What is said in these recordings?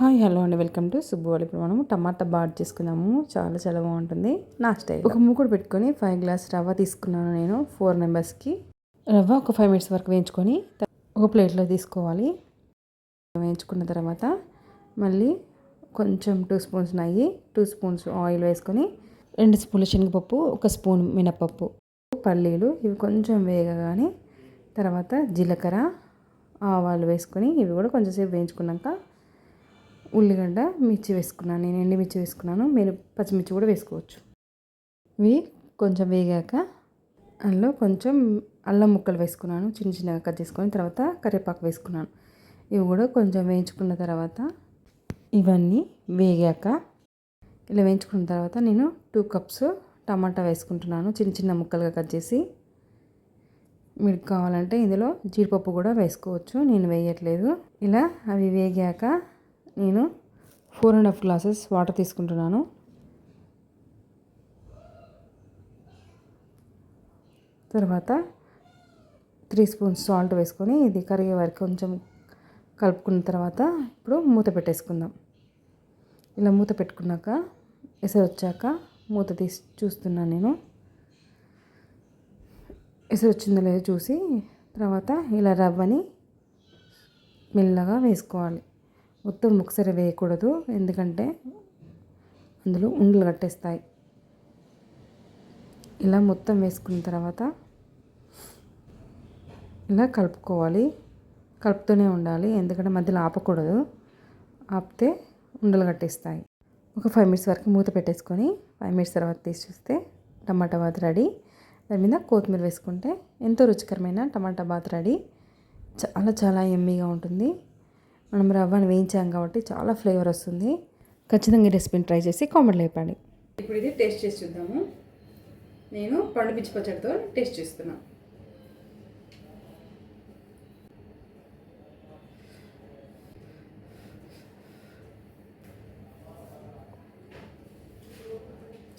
Hi hello అండి. Welcome to సుబ్బువాళ్ళు ఇప్పుడు మనము టమాటా బాట్ చేసుకున్నాము చాలా చాలా బాగుంటుంది. నా స్టైల్. ఒక మూకుడు పెట్టుకొని ఫైవ్ గ్లాస్ రవ్వ తీసుకున్నాను నేను ఫోర్ మెంబర్స్కి రవ్వ ఒక ఫైవ్ మినిట్స్ వరకు వేయించుకొని ఒక ప్లేట్లో తీసుకోవాలి. వేయించుకున్న తర్వాత మళ్ళీ కొంచెం టూ స్పూన్స్ నెయ్యి టూ స్పూన్స్ ఆయిల్ వేసుకొని రెండు స్పూన్ల శనగపప్పు ఒక స్పూన్ మినపప్పు పల్లీలు ఇవి కొంచెం వేగగానే తర్వాత జీలకర్ర ఆవాలు వేసుకొని ఇవి కూడా కొంచెంసేపు వేయించుకున్నాక ఉల్లిగడ్డ మిర్చి వేసుకున్నాను. నేను ఎండిమిర్చి వేసుకున్నాను. మీరు పచ్చిమిర్చి కూడా వేసుకోవచ్చు. ఇవి కొంచెం వేగాక అందులో కొంచెం అల్లం ముక్కలు వేసుకున్నాను. చిన్న చిన్నగా కట్ చేసుకొని తర్వాత కరివేపాకు వేసుకున్నాను. ఇవి కూడా కొంచెం వేయించుకున్న తర్వాత ఇవన్నీ వేగాక ఇలా వేయించుకున్న తర్వాత నేను టూ కప్స్ టమాటా వేసుకుంటున్నాను. చిన్న చిన్న ముక్కలుగా కట్ చేసి మీకు కావాలంటే ఇందులో జీడిపప్పు కూడా వేసుకోవచ్చు. నేను వేయట్లేదు. ఇలా అవి వేగాక నేను four and half glasses water తీసుకుంటున్నాను. తర్వాత త్రీ స్పూన్స్ సాల్ట్ వేసుకొని ఇది కరిగే వరకు కొంచెం కలుపుకున్న తర్వాత ఇప్పుడు మూత పెట్టేసుకుందాం. ఇలా మూత పెట్టుకున్నాక ఎసరు వచ్చాక మూత తీసి చూస్తున్నాను నేను. ఎసరు వచ్చిందో లేదో చూసి తర్వాత ఇలా రవ్వని మెల్లగా వేసుకోవాలి. మొత్తం ఒకసారి వేయకూడదు. ఎందుకంటే అందులో ఉండలు కట్టేస్తాయి. ఇలా మొత్తం వేసుకున్న తర్వాత ఇలా కలుపుకోవాలి. కలుపుతూనే ఉండాలి. ఎందుకంటే మధ్యలో ఆపకూడదు. ఆపితే ఉండలు కట్టేస్తాయి. ఒక ఫైవ్ మినిట్స్ వరకు మూత పెట్టేసుకొని ఫైవ్ మినిట్స్ తర్వాత తీసి చూస్తే టమాటా బాత్ రెడీ. దాని మీద కొత్తిమీర వేసుకుంటే ఎంతో రుచికరమైన టమాటా బాత్ రెడీ. చాలా చాలా ఎమ్మీగా ఉంటుంది. మనం రవ్వను వేయించాం కాబట్టి చాలా ఫ్లేవర్ వస్తుంది. ఖచ్చితంగా ఈ రెసిపీని ట్రై చేసి కామెంట్లో చెప్పండి. ఇప్పుడు ఇది టేస్ట్ చేసి చూద్దాము. నేను పండు పిచ్చి పచ్చడితో టేస్ట్ చేస్తున్నాను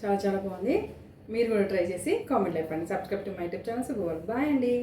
చాలా చాలా బాగుంది. మీరు కూడా ట్రై చేసి కామెంట్లో చెప్పండి. Subscribe to my YouTube channel. Bye అండి.